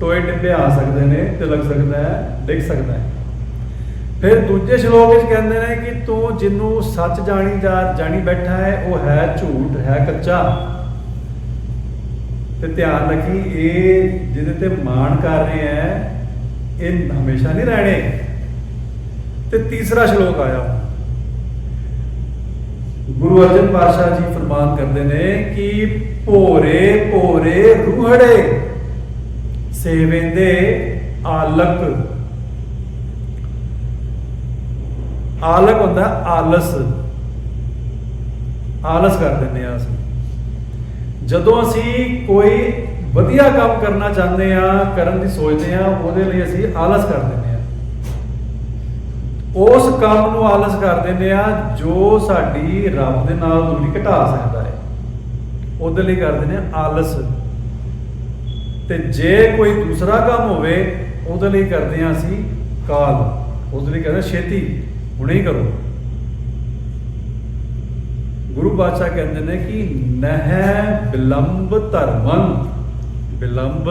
ਟੋਏ ਟਿੱਬੇ ਆ ਸਕਦੇ ਨੇ ਤੇ ਲੱਗ ਸਕਦਾ ਹੈ, ਡਿੱਗ ਸਕਦਾ ਹੈ। ਫਿਰ ਦੂਜੇ ਸ਼ਲੋਕ ਵਿੱਚ ਕਹਿੰਦੇ ਨੇ ਕਿ ਤੂੰ ਜਿੰਨੂੰ ਸੱਚ ਜਾਣੀ ਜਾ, ਜਾਣੀ ਬੈਠਾ ਹੈ, ਉਹ ਹੈ ਝੂਠ, ਹੈ ਕੱਚਾ। ਤੇ ਧਿਆਨ ਰੱਖੀ, ਇਹ ਜਿਹਦੇ ਤੇ ਮਾਣ ਕਰ ਰਹੇ ਹੈ, ਇਹ ਹਮੇਸ਼ਾ ਨਹੀਂ ਰਹਿਣੇ। ਤੇ ਤੀਸਰਾ ਸ਼ਲੋਕ ਆਇਆ। ਗੁਰੂ ਅਰਜਨ ਪਾਤਸ਼ਾਹ ਜੀ ਫਰਮਾਨ ਕਰਦੇ ਨੇ ਕਿ ਭੋਰੇ ਭੋਰੇ ਰੂਹੜੇ ਸੇਵੇਂਦੇ ਆਲਕ। ਆਲਕ ਹੁੰਦਾ ਆਲਸ। ਆਲਸ ਕਰ ਦਿੰਦੇ ਆ ਅਸੀਂ। ਜਦੋਂ ਅਸੀਂ ਕੋਈ ਵਧੀਆ ਕੰਮ ਕਰਨਾ ਚਾਹੁੰਦੇ ਆ ਕਰਨ ਦੀ ਸੋਚਦੇ ਆ ਉਹਦੇ ਲਈ ਅਸੀਂ ਆਲਸ ਕਰਦੇ ਉਸ ਕੰਮ ਨੂੰ ਆਲਸ ਕਰ ਦਿੰਦੇ ਆ ਜੋ ਸਾਡੀ ਰੱਬ ਦੇ ਨਾਲ ਦੂਰੀ ਘਟਾ ਸਕਦਾ ਹੈ। ਉਹਦੇ ਲਈ ਕਰ ਦਿੰਦੇ ਆ ਆਲਸ। ਤੇ ਜੇ ਕੋਈ ਦੂਸਰਾ ਕੰਮ ਹੋਵੇ, ਉਹਦੇ ਲਈ ਕਰਦੇ ਆ ਅਸੀਂ ਕਾਲ। ਉਹਦੇ ਲਈ ਕਹਿੰਦੇ ਛੇਤੀ। ਹੁਣੇ ਹੀ ਕਰੋ। ਗੁਰੂ ਬਾਦਸ਼ਾਹ ਕਹਿੰਦੇ ਨੇ ਕਿ ਨਹਿ ਬਿਲੰਬ ਧਰਮੰ, ਬਿਲੰਬ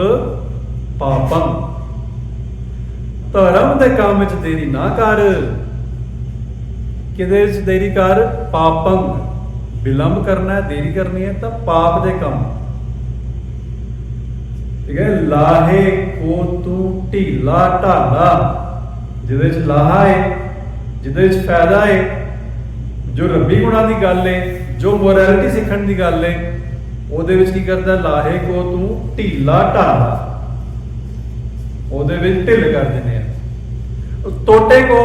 ਪਾਪੰ। ਧਰਮ ਦੇ ਕੰਮ ਵਿੱਚ ਦੇਰੀ ਨਾ ਕਰ। ਕਿਹਦੇ ਵਿੱਚ ਦੇਰੀ ਕਰ? ਪਾਪੰ ਵਿਲੰਬ ਕਰਨਾ ਹੈ ਦੇਰੀ ਕਰਨੀ ਹੈ ਤਾਂ ਪਾਪ ਦੇ ਕੰਮ। ਠੀਕ ਹੈ? ਲਾਹੇ ਕੋ ਤੂੰ ਢੀਲਾ ਢਾਲਾ। ਜਿਹਦੇ ਵਿੱਚ ਲਾਹਾ ਹੈ ਜਿਹਦੇ ਵਿੱਚ ਫਾਇਦਾ ਹੈ ਜੋ ਰੱਬੀ ਗੁਣਾਂ ਦੀ ਗੱਲ ਹੈ ਜੋ ਮੋਰੈਲਿਟੀ ਸਿੱਖਣ ਦੀ ਗੱਲ ਹੈ ਉਹਦੇ ਵਿੱਚ ਕੀ ਕਰਦਾ? ਲਾਹੇ ਕੋ ਤੂੰ ਢੀਲਾ ਢਾਲਾ। ਉਹਦੇ ਵਿੱਚ ਢਿੱਲ ਕਰ ਦਿੰਦੇ ਆ। ਟੋਟੇ ਕੋ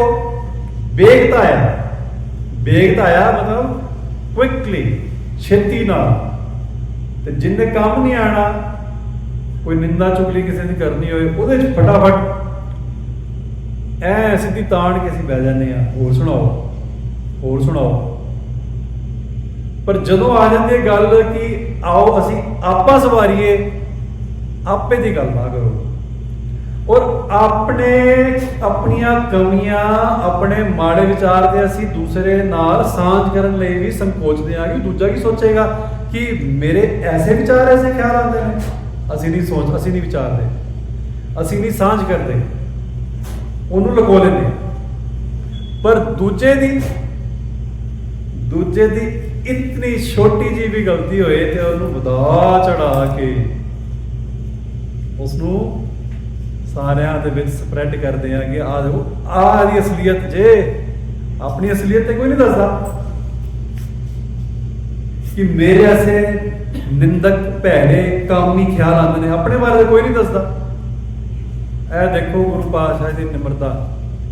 ਵੇਗਤਾ ਆ ਵੇਗਤਾ ਆ ਮਤਲਬ ਕੁਇਕਲੀ ਛੇਤੀ ਨਾਲ। ਤੇ ਜਿੰਨੇ ਕੰਮ ਨਹੀਂ ਆਣਾ, ਕੋਈ ਨਿੰਦਾ ਚੁਗਲੀ ਕਿਸੇ ਦੀ ਕਰਨੀ ਹੋਏ, ਉਹਦੇ ਚ ਫਟਾਫਟ ਐ ਸਿੱਧੀ ਤਾਣ ਕੇ ਅਸੀਂ ਬਹਿ ਜਾਂਦੇ ਆ ਹੋਰ ਸੁਣਾਓ ਹੋਰ ਸੁਣਾਓ। ਪਰ ਜਦੋਂ ਆ ਜਾਂਦੀ ਹੈ ਗੱਲ ਕਿ ਆਓ ਅਸੀਂ ਆਪਾ ਸਵਾਰੀਏ, ਆਪੇ ਦੀ ਗੱਲ ਨਾ ਕਰੋ। ਔਰ ਆਪਣੇ, ਆਪਣੀਆਂ ਕਮੀਆਂ, ਆਪਣੇ ਮਾੜੇ ਵਿਚਾਰ ਦੇ ਅਸੀਂ ਦੂਸਰੇ ਨਾਲ ਸਾਂਝ ਕਰਨ ਲਈ ਵੀ ਸੰਕੋਚਦੇ ਆ ਕਿ ਦੂਜਾ ਕੀ ਸੋਚੇਗਾ ਕਿ ਮੇਰੇ ਐਸੇ ਵਿਚਾਰ, ਐਸੇ ਖਿਆਲ ਆਉਂਦੇ ਨੇ। ਅਸੀਂ ਨਹੀਂ ਸੋਚ, ਅਸੀਂ ਨਹੀਂ ਵਿਚਾਰਦੇ। ਅਸੀਂ ਨਹੀਂ ਸਾਂਝ ਕਰਦੇ। ਉਹਨੂੰ ਲਗੋ ਲੈਂਦੇ ਪਰ ਦੂਜੇ ਦੀ ਦੂਜੇ ਦੀ ਇਤਨੀ ਛੋਟੀ ਜੀ ਵੀ ਗਲਤੀ ਹੋਏ ਤੇ ਉਹਨੂੰ ਵਧਾ ਚੜਾ ਕੇ ਉਸ ਨੂੰ ਸਾਰਿਆਂ ਦੇ ਵਿੱਚ ਸਪਰੈਡ ਕਰਦੇ ਆ ਕਿ ਆ ਦੇਖੋ, ਆਹ ਦੀ ਅਸਲੀਅਤ ਜੇ ਆਪਣੀ ਅਸਲੀਅਤ ਤੇ ਕੋਈ ਨਹੀਂ ਦੱਸਦਾ। ਕਿ ਮੇਰੇ ਐਸੇ ਨਿੰਦਕ ਭੈੜੇ ਕਾਮੀ ਖਿਆਲ ਆਉਂਦੇ ਨੇ, ਆਪਣੇ ਬਾਰੇ ਤਾਂ ਕੋਈ ਨਹੀਂ ਦੱਸਦਾ। ਇਹ ਦੇਖੋ ਗੁਰੂ ਪਾਤਸ਼ਾਹ ਦੀ ਨਿਮਰਤਾ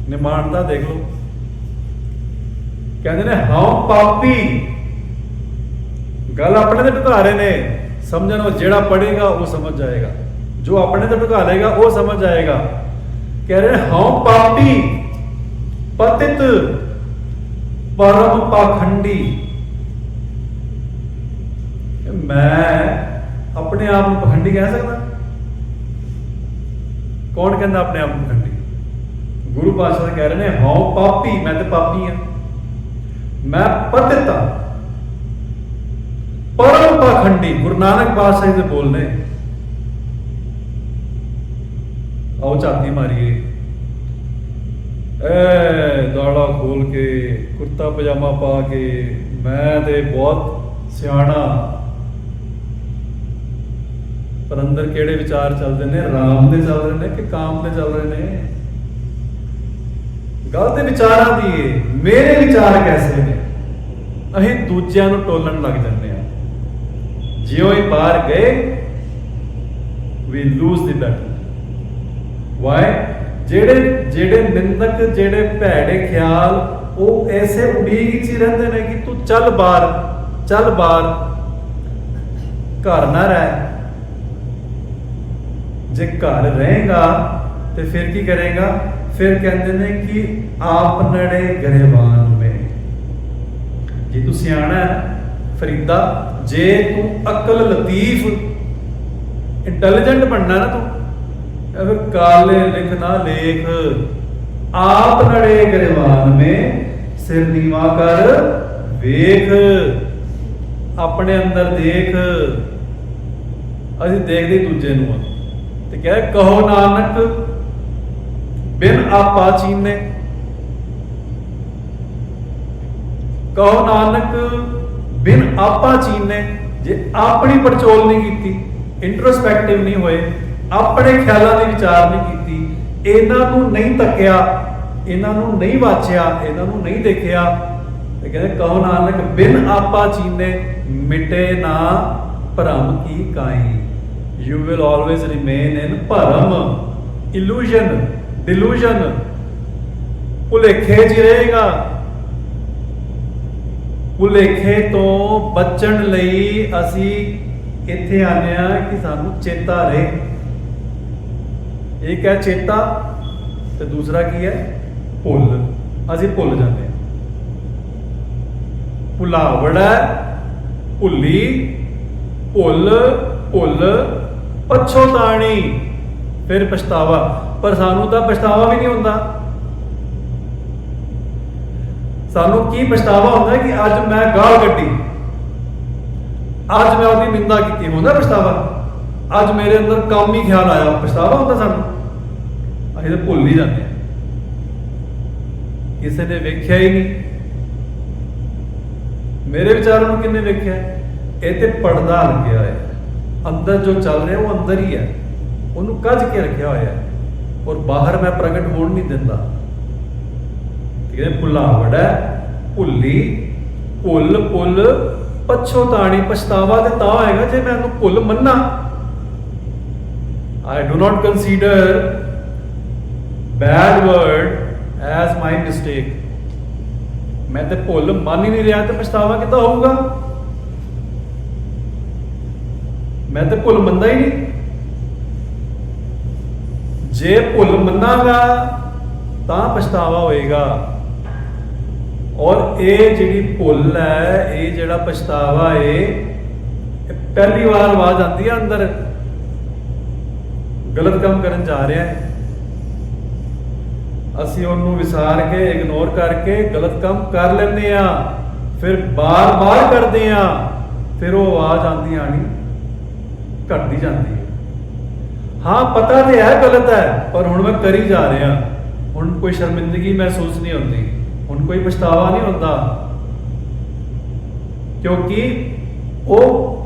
ਨਿਮਾਨਤਾ ਦੇਖ ਲਓ। ਕਹਿੰਦੇ ਨੇ ਹਾਂ ਪਾਪੀ, ਗੱਲ ਆਪਣੇ ਤੇ ਢੁਕਾ ਨੇ, ਸਮਝਣ ਉਹ ਜਿਹੜਾ ਪੜੇਗਾ ਉਹ ਸਮਝ ਜਾਏਗਾ। ਜੋ ਆਪਣੇ ਤੇ ਢੁਕਾ ਲੇਗਾ ਉਹ ਸਮਝ ਜਾਏਗਾ ਕਹਿ ਰਹੇ ਨੇ ਹਾਂ ਪਾਪੀ, ਪਤਿਤ, ਪਰਮ ਪਾਖੰਡੀ। ਮੈਂ ਆਪਣੇ ਆਪ ਨੂੰ ਪਖੰਡੀ ਕਹਿ ਸਕਦਾ? ਕੌਣ ਕਹਿੰਦਾ ਆਪਣੇ ਆਪ ਨੂੰ ਪਖੰਡੀ? ਗੁਰੂ ਪਾਤਸ਼ਾਹ ਕਹਿ ਰਹੇ ਨੇ ਹਾਂ ਪਾਪੀ, ਮੈਂ ਤੇ ਪਾਪੀ ਆ ਮੈਂ ਪਤਿਤ ਹਾਂ। ਪਰਮ ਪਾਖੰਡੀ, ਗੁਰੂ ਨਾਨਕ ਪਾਤਸ਼ਾਹ ਦੇ ਬੋਲ ਨੇ। ਆਓ ਝਾਤੀ ਮਾਰੀਏ। ਐ ਦਾੜਾ ਖੋਲ ਕੇ ਕੁਰਤਾ ਪਜਾਮਾ ਪਾ ਕੇ, ਮੈਂ ਤੇ ਬਹੁਤ ਸਿਆਣਾ। ਪਰ ਅੰਦਰ ਕਿਹੜੇ ਵਿਚਾਰ ਚੱਲਦੇ ਨੇ? ਰਾਮ ਦੇ ਚੱਲ ਰਹੇ ਨੇ ਕਿ ਕਾਮ ਦੇ ਚੱਲ ਰਹੇ ਨੇ? ਗੱਲ ਤੇ ਵਿਚਾਰਾਂ ਦੀ ਏ। ਮੇਰੇ ਵਿਚਾਰ ਕੈਸੇ ਨੇ? ਅਸੀਂ ਦੂਜਿਆਂ ਨੂੰ ਟੋਲਣ ਲੱਗ ਜਾਂਦੇ ਆ ਜਿਉਂ ਹੀ ਬਾਹਰ ਗਏ ਵੀ ਲੂਜ਼ ਦੀ ਬੈਟਲ ਵਾਈ ਜਿਹੜੇ ਜਿਹੜੇ ਨਿੰਦਕ, ਜਿਹੜੇ ਭੈੜੇ ਖਿਆਲ, ਉਹ ਐਸੇ ਉਡੀਕ 'ਚ ਰਹਿੰਦੇ ਨੇ ਕਿ ਤੂੰ ਚੱਲ ਬਾਹਰ ਚੱਲ ਬਾਹਰ, ਘਰ ਨਾ ਰਹਿ। ਜੇ ਘਰ ਰਹੇਗਾ, ਤੇ ਫਿਰ ਕੀ ਕਰੇਗਾ? ਫਿਰ ਕਹਿੰਦੇ ਨੇ ਕਿ ਆਪ ਨੜੇ ਗਰੇਵਾਨ ਮੇ ਜੇ ਤੂੰ ਸਿਆਣਾ ਫਰੀਦਾ, ਜੇ ਤੂੰ ਅਕਲ ਲਤੀਫ ਇੰਟੈਲੀਜੈਂਟ ਬਣਨਾ ਨਾ ਤੂੰ ਫਿਰ ਕਾਲੇ ਲਿਖਣਾ ਲੇਖ, ਆਪ ਨੜੇ ਗਰੇਵਾਨ ਮੇ, ਸਿਰ ਨੀਵਾ ਕਰ, ਵੇਖ। ਆਪਣੇ ਅੰਦਰ ਦੇਖ। ਅਸੀਂ ਦੇਖਦੇ ਦੂਜੇ ਨੂੰ ਆ। ਤੇ ਕਹੇ, ਕਹੋ ਨਾਨਕ, ਬਿਨ ਆਪਾ ਚੀਨੇ। ਕਹੋ ਨਾਨਕ, ਬਿਨ ਆਪਾ ਚੀਨੇ। ਜੇ ਆਪਣੀ ਪੜਚੋਲ ਨਹੀਂ ਕੀਤੀ ਇੰਟਰੋਸਪੈਕਟਿਵ ਨਹੀਂ ਹੋਏ ਆਪਣੇ ਖਿਆਲਾਂ ਦੀ ਵਿਚਾਰ ਨਹੀਂ ਕੀਤੀ। ਇਹਨਾਂ ਨੂੰ ਨਹੀਂ ਤੱਕਿਆ, ਇਹਨਾਂ ਨੂੰ ਨਹੀਂ ਵਾਚਿਆ, ਇਹਨਾਂ ਨੂੰ ਨਹੀਂ ਦੇਖਿਆ। ਤੇ ਕਹਿੰਦੇ, ਕਹੋ ਨਾਨਕ, ਬਿਨ ਆਪਾ ਚੀਨੇ ਮਿਟੇ ਨਾ ਭਰਮ ਕੀ ਕਾਈ you will always remain in bharam. Illusion delusion ਭੁਲੇਖੇ 'ਚ ਰਹੇਗਾ। ਭੁਲੇਖੇ ਤੋਂ ਬਚਣ ਲਈ ਅਸੀਂ ਇੱਥੇ ਆਨੇ ਆ ਕਿ ਸਾਨੂੰ ਚੇਤਾ ਰਹੇ। ਇੱਕ ਹੈ ਚੇਤਾ ਤੇ ਦੂਸਰਾ ਕੀ ਹੈ? ਭੁੱਲ। ਅਸੀਂ ਭੁੱਲ ਜਾਂਦੇ ਹਾਂ। ਭੁਲਾਵੜਾ ਭੁੱਲੀ, ਭੁੱਲ ਭੁੱਲ ਪਛੋਤਾਣੀ ਫਿਰ ਪਛਤਾਵਾ। ਪਰ ਸਾਨੂੰ ਤਾਂ ਪਛਤਾਵਾ ਵੀ ਨਹੀਂ ਹੁੰਦਾ। ਸਾਨੂੰ ਕੀ ਪਛਤਾਵਾ ਹੁੰਦਾ ਕਿ ਅੱਜ ਮੈਂ ਗਾਲ ਕੱਢੀ। ਅੱਜ ਮੈਂ ਉਹਦੀ ਨਿੰਦਾ ਕੀਤੀ। ਹੁੰਦਾ ਪਛਤਾਵਾ? ਅੱਜ ਮੇਰੇ ਅੰਦਰ ਕੰਮ ਹੀ ਖਿਆਲ ਆਇਆ। ਪਛਤਾਵਾ ਹੁੰਦਾ ਸਾਨੂੰ? ਅਸੀਂ ਤਾਂ ਭੁੱਲ ਹੀ ਜਾਂਦੇ। ਹਾਂ ਕਿਸੇ ਨੇ ਵੇਖਿਆ ਹੀ ਨਹੀਂ। ਮੇਰੇ ਵਿਚਾਰਾਂ ਨੂੰ ਕਿੰਨੇ ਵੇਖਿਆ? ਇਹ ਤੇ ਪਰਦਾ ਲੱਗਿਆ ਹੈ ਅੰਦਰ ਜੋ ਚੱਲ ਰਿਹਾ, ਉਹ ਅੰਦਰ ਹੀ ਹੈ। ਉਹਨੂੰ ਕੱਜ ਕੇ ਰੱਖਿਆ ਹੋਇਆ। ਹੈ ਔਰ ਬਾਹਰ ਮੈਂ ਪ੍ਰਗਟ ਹੋਣ ਨਹੀਂ ਦਿੰਦਾ। ਠੀਕ ਹੈ ਭੁਲਾਵੜ ਹੈ? ਭੁੱਲੀ, ਭੁੱਲ ਭੁੱਲ ਪਛੋਤਾਣੀ ਪਛਤਾਵਾ ਤੇ ਤਾਂ ਆਏਗਾ ਜੇ ਮੈਂ ਉਹਨੂੰ ਭੁੱਲ ਮੰਨਾ। I do not consider bad word as my mistake ਮੈਂ ਤੇ ਭੁੱਲ ਮੰਨ ਹੀ ਨਹੀਂ ਰਿਹਾ ਤੇ ਪਛਤਾਵਾ ਕਿੱਦਾਂ ਹੋਊਗਾ? ਮੈਂ ਤੇ ਭੁੱਲ ਮੰਨਦਾ ਹੀ ਨਹੀਂ। ਜੇ ਭੁੱਲ ਮੰਨਾਂਗਾ ਤਾਂ ਪਛਤਾਵਾ ਹੋਏਗਾ। ਔਰ ਇਹ ਜਿਹੜੀ ਭੁੱਲ ਹੈ, ਇਹ ਜਿਹੜਾ ਪਛਤਾਵਾ ਏ, ਇਹ ਪਹਿਲੀ ਵਾਰ ਆਵਾਜ਼ ਆਉਂਦੀ ਹੈ ਅੰਦਰ। ਗਲਤ ਕੰਮ ਕਰਨ ਜਾ ਰਿਹਾ ਹੈ। ਅਸੀਂ ਉਹਨੂੰ ਵਿਸਾਰ ਕੇ ਇਗਨੋਰ ਕਰਕੇ ਗਲਤ ਕੰਮ ਕਰ ਲੈਂਦੇ ਆ ਫਿਰ ਬਾਰ-ਬਾਰ ਕਰਦੇ ਆ ਫਿਰ ਉਹ ਆਵਾਜ਼ ਆਉਂਦੀ ਆਣੀ ਘਟਦੀ ਜਾਂਦੀ ਹੈ। ਹਾਂ, ਪਤਾ ਤੇ ਹੈ ਗਲਤ ਹੈ, ਪਰ ਹੁਣ ਮੈਂ ਕਰੀ ਜਾ ਰਿਹਾ। ਹੁਣ ਕੋਈ ਸ਼ਰਮਿੰਦਗੀ ਮਹਿਸੂਸ ਨਹੀਂ ਹੁੰਦੀ। ਹੁਣ ਕੋਈ ਪਛਤਾਵਾ ਨਹੀਂ ਹੁੰਦਾ। ਕਿਉਂਕਿ ਉਹ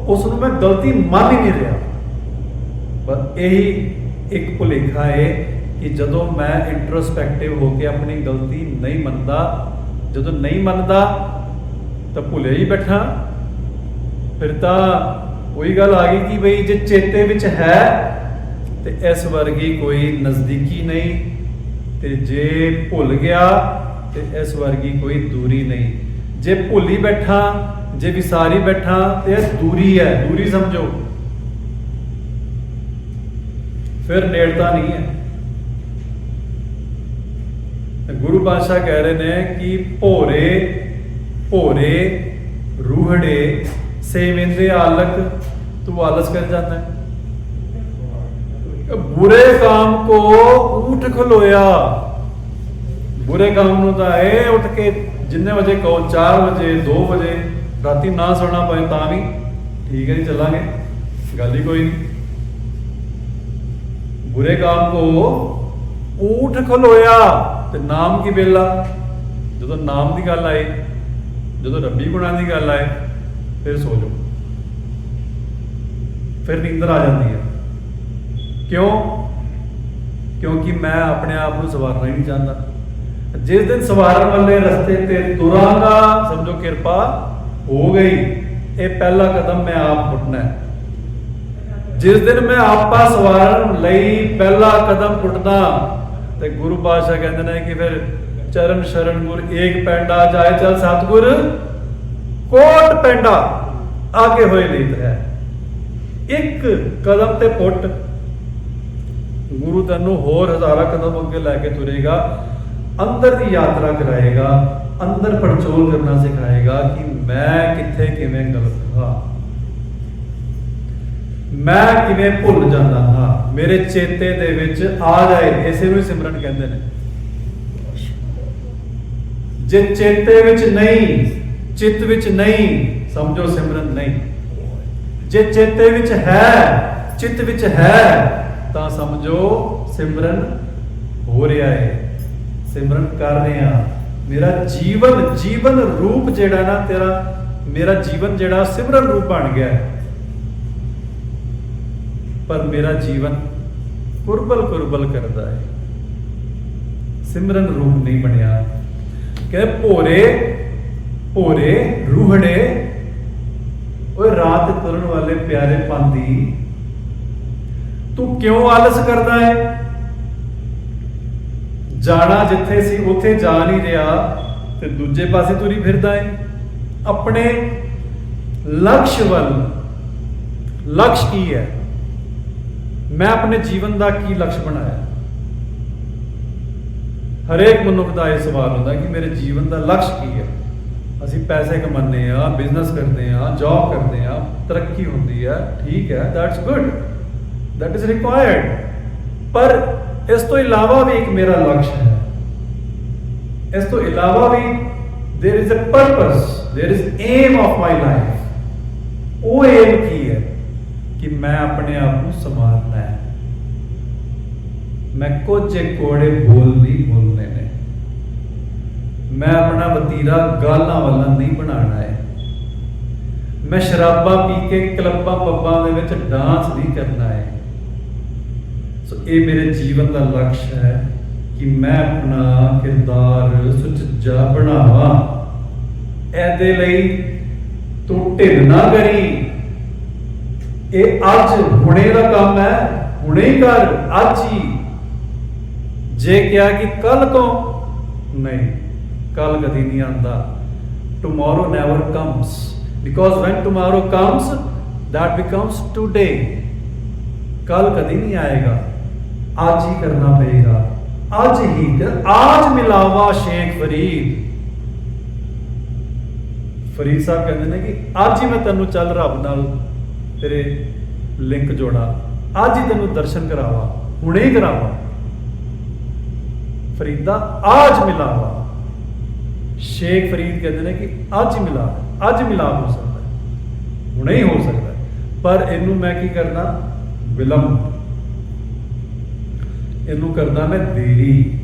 ਉਸ ਨੂੰ ਮੈਂ ਗਲਤੀ ਮੰਨ ਹੀ ਨਹੀਂ ਰਿਹਾ। ਪਰ ਇਹੀ ਇੱਕ ਭੁਲੇਖਾ ਹੈ ਕਿ ਜਦੋਂ ਮੈਂ ਇੰਟਰੋਸਪੈਕਟਿਵ ਹੋ ਕੇ ਆਪਣੀ ਗਲਤੀ ਨਹੀਂ ਮੰਨਦਾ, ਜਦੋਂ ਨਹੀਂ ਮੰਨਦਾ, ਤਾਂ ਭੁੱਲੇ ਹੀ ਬੈਠਾ। ਫਿਰ ਤਾਂ ਉਹੀ ਗੱਲ ਆ ਗਈ ਕਿ ਬਈ ਜੇ ਚੇਤੇ ਵਿੱਚ ਹੈ, ਤੇ ਇਸ ਵਰਗੀ ਕੋਈ ਨਜ਼ਦੀਕੀ ਨਹੀਂ, ਤੇ ਜੇ ਭੁੱਲ ਗਿਆ, ਤੇ ਇਸ ਵਰਗੀ ਕੋਈ ਦੂਰੀ ਨਹੀਂ। ਜੇ ਭੁੱਲੀ ਬੈਠਾ, ਜੇ ਵਿਸਾਰੀ ਬੈਠਾ, ਤੇ ਇਹ ਦੂਰੀ ਹੈ, ਦੂਰੀ ਸਮਝੋ। ਫਿਰ ਨੇੜਤਾ ਨਹੀਂ ਹੈ। ਤੇ ਗੁਰੂ ਪਾਤਸ਼ਾਹ ਕਹਿ ਰਹੇ ਨੇ ਕਿ ਭੋਰੇ ਭੋਰੇ, ਰੂਹੜੇ, ਸੇਵਿੰਦੇ ਆਲਕ, ਤੂੰ ਆਲਸ ਕਰ ਜਾਂਦਾ। ਹੈ ਬੁਰੇ ਕਾਮ ਕੋ ਉਠ ਖਲੋਇਆ। ਬੁਰੇ ਕਾਮ ਨੂੰ ਤਾਂ ਇਹ ਉੱਠ ਕੇ ਜਿੰਨੇ ਵਜੇ ਕਹੋ 4 ਵਜੇ 2 ਵਜੇ, ਰਾਤੀ ਨਾ ਸੋਣਾ ਪਏ ਤਾਂ ਵੀ ਠੀਕ ਹੈ ਜੀ, ਚੱਲਾਂਗੇ। ਗੱਲ ਹੀ ਕੋਈ ਨਹੀਂ। ਬੁਰੇ ਕਾਮ ਕੋ ਊਠ ਖਲੋਇਆ। ਤੇ ਨਾਮ ਕੀ ਵੇਲਾ? ਜਦੋਂ ਨਾਮ ਦੀ ਗੱਲ ਆਏ ਜਦੋਂ ਰੱਬੀ ਗੁਣਾਂ ਦੀ ਗੱਲ ਆਏ ਫਿਰ ਸੋ ਜਾਓ ਫਿਰ ਨੀਂਦਰ ਆ ਜਾਂਦੀ ਹੈ। ਕਿਉਂ? ਕਿਉਂਕਿ ਮੈਂ ਆਪਣੇ ਆਪ ਨੂੰ ਸਵਾਰਨਾ ਹੀ ਨਹੀਂ ਚਾਹੁੰਦਾ। ਜਿਸ ਦਿਨ ਸਵਾਰਨ ਵਾਲੇ ਰਸਤੇ ਤੇ ਤੁਰਾਂਗਾ, ਸਮਝੋ ਕਿਰਪਾ ਹੋ ਗਈ, ਇਹ ਪਹਿਲਾ ਕਦਮ ਮੈਂ ਆਪ ਪੁੱਟਣਾ ਹੈ। ਜਿਸ ਦਿਨ ਮੈਂ ਆਪਾ ਸਵਾਰਨ ਲਈ ਪਹਿਲਾ ਕਦਮ ਪੁੱਟਦਾ ਤੇ ਗੁਰੂ ਪਾਤਸ਼ਾਹ ਕਹਿੰਦੇ ਨੇ ਕਿ ਫਿਰ ਚਰਨ ਸ਼ਰਨ ਗੁਰ ਏਕ ਪੈਂਡਾ ਜਾਏ ਚਲ ਸਤਗੁਰ, ਕੋਟ ਪੈਂਡਾ ਆਗੇ ਹੋਏ ਲੀਤ ਹੈ। ਇੱਕ ਕਦਮ ਤੇ ਪੁੱਟ ਗੁਰੂ ਤੈਨੂੰ ਹੋਰ ਹਜ਼ਾਰਾਂ ਕਦਮ ਅੱਗੇ ਲੈ ਕੇ ਤੁਰੇਗਾ, ਅੰਦਰ ਦੀ ਯਾਤਰਾ ਕਰਾਏਗਾ, ਅੰਦਰ ਪੜਚੋਲ ਕਰਨਾ ਸਿਖਾਏਗਾ ਕਿ ਮੈਂ ਕਿੱਥੇ ਕਿਵੇਂ ਗਲਤ ਹਾਂ। ਮੈਂ ਕਿਵੇਂ ਭੁੱਲ ਜਾਂਦਾ ਹਾਂ? ਮੇਰੇ ਚੇਤੇ ਦੇ ਵਿੱਚ ਆ ਜਾਏ, ਇਸੇ ਨੂੰ ਸਿਮਰਨ ਕਹਿੰਦੇ ਨੇ। ਜੇ ਚੇਤੇ ਵਿੱਚ ਨਹੀਂ, ਚਿੱਤ ਵਿੱਚ ਨਹੀਂ, ਸਮਝੋ ਸਿਮਰਨ ਨਹੀਂ। ਜੇ ਚੇਤੇ ਵਿੱਚ ਹੈ, ਚਿੱਤ ਵਿੱਚ ਹੈ, ਤਾਂ ਸਮਝੋ ਸਿਮਰਨ ਹੋ ਰਿਹਾ ਹੈ। ਸਿਮਰਨ ਕਰ ਰਹੇ। ਆ ਮੇਰਾ ਜੀਵਨ ਜੀਵਨ ਰੂਪ ਜਿਹੜਾ ਨਾ ਤੇਰਾ, ਮੇਰਾ ਜੀਵਨ ਜਿਹੜਾ ਸਿਮਰਨ ਰੂਪ ਬਣ ਗਿਆ ਹੈ। ਪਰ ਮੇਰਾ ਜੀਵਨ ਕੁਰਬਲ ਕੁਰਬਲ ਕਰਦਾ ਹੈ। ਸਿਮਰਨ ਰੂਪ ਨਹੀਂ ਬਣਿਆ। ਕਿ ਭੋਰੇ ਭੋਰੇ, ਰੂਹੜੇ, ਓਏ ਰਾਤ ਤੁਰਨ ਵਾਲੇ ਪਿਆਰੇ ਪੰਦੀ ਤੂੰ ਕਿਉਂ ਆਲਸ ਕਰਦਾ ਹੈ? ਜਾਣਾ ਜਿੱਥੇ ਸੀ, ਉੱਥੇ ਜਾ ਨਹੀਂ ਰਿਹਾ ਤੇ ਦੂਜੇ ਪਾਸੇ ਤੁਰੀ ਫਿਰਦਾ ਹੈ। ਆਪਣੇ ਲਕਸ਼ ਵੱਲ, ਲਕਸ਼ ਕੀ ਹੈ? ਮੈਂ ਆਪਣੇ ਜੀਵਨ ਦਾ ਕੀ ਲਕਸ਼ ਬਣਾਇਆ? ਹਰੇਕ ਮਨੁੱਖ ਦਾ ਇਹ ਸਵਾਲ ਹੁੰਦਾ ਕਿ ਮੇਰੇ ਜੀਵਨ ਦਾ ਲਕਸ਼ ਕੀ ਹੈ? ਅਸੀਂ ਪੈਸੇ ਕਮਾਉਂਦੇ ਆ ਬਿਜ਼ਨਸ ਕਰਦੇ ਆ ਜੌਬ ਕਰਦੇ ਆ ਤਰੱਕੀ ਹੁੰਦੀ ਹੈ, ਠੀਕ ਹੈ that's good that is required ਪਰ ਇਸ ਤੋਂ ਇਲਾਵਾ ਵੀ ਇੱਕ ਮੇਰਾ ਲਕਸ਼ ਹੈ। ਇਸ ਤੋਂ ਇਲਾਵਾ ਵੀ there is a purpose, there is aim of my life ਉਹ ਏਮ ਕੀ ਹੈ? ਕਿ ਮੈਂ ਆਪਣੇ ਆਪ ਨੂੰ ਸੰਭਾਲਣਾ ਕੋੜੇ ਬੋਲ ਨਹੀਂ ਬੋਲਨੇ ਨੇ। ਮੈਂ ਆਪਣਾ ਵਤੀਰਾ ਗਾਲਾਂ ਵਾਲਾ ਨਹੀਂ ਬਣਾਉਣਾ ਹੈ। ਮੈਂ ਸ਼ਰਾਬਾਂ ਪੀ ਕੇ ਕਲੱਬਾਂ ਪੱਬਾਂ ਦੇ ਵਿੱਚ ਡਾਂਸ ਨਹੀਂ ਕਰਨਾ ਹੈ। ਸੋ ਇਹ ਮੇਰੇ ਜੀਵਨ ਦਾ ਲਕਸ਼ ਹੈ ਕਿ ਮੈਂ ਆਪਣਾ ਕਿਰਦਾਰ ਸੁਚੱਜਾ ਬਣਾਵਾਂ। ਇਹਦੇ ਲਈ ਤੂੰ ਢਿੱਲ ਨਾ ਕਰੀ। ਇਹ ਅੱਜ ਹੁਣੇ ਦਾ ਕੰਮ ਹੈ, ਹੁਣੇ ਹੀ ਕਰ, ਅੱਜ ਹੀ। ਜੇ ਕਿਹਾ ਕਿ ਕੱਲ ਤੋਂ, ਨਹੀਂ ਕੱਲ ਕਦੀ ਨਹੀਂ ਆਉਂਦਾ। Tomorrow never comes, because when tomorrow comes, that becomes today ਕੱਲ ਕਦੀ ਨਹੀਂ ਆਏਗਾ। ਅੱਜ ਹੀ ਕਰਨਾ ਪਏਗਾ। ਅੱਜ ਹੀ ਕਰ ਅੱਜ ਮਿਲਾਵਾ ਸ਼ੇਖ ਫਰੀਦ। ਫਰੀਦ ਸਾਹਿਬ ਕਹਿੰਦੇ ਨੇ ਕਿ ਅੱਜ ਹੀ ਮੈਂ ਤੈਨੂੰ ਚੱਲ ਰੱਬ ਨਾਲ ਤੇਰੇ ਲਿੰਕ ਜੋੜਾ। ਅੱਜ ਹੀ ਤੈਨੂੰ ਦਰਸ਼ਨ ਕਰਾਵਾ, ਹੁਣੇ ਹੀ ਕਰਾਵਾ। ਫਰੀਦਾ ਆਜ ਮਿਲਾਵਾ ਸ਼ੇਖ ਫਰੀਦ ਕਹਿੰਦੇ ਨੇ ਕਿ ਅੱਜ ਮਿਲਾਪ ਅੱਜ ਮਿਲਾਪ ਹੋ ਸਕਦਾ ਹੈ। ਹੁਣੇ ਹੀ ਹੋ ਸਕਦਾ ਪਰ ਇਹਨੂੰ ਮੈਂ ਕੀ ਕਰਦਾ ਵਿਲੰਬ। ਇਹਨੂੰ ਕਰਦਾ ਮੈਂ ਦੇਰੀ।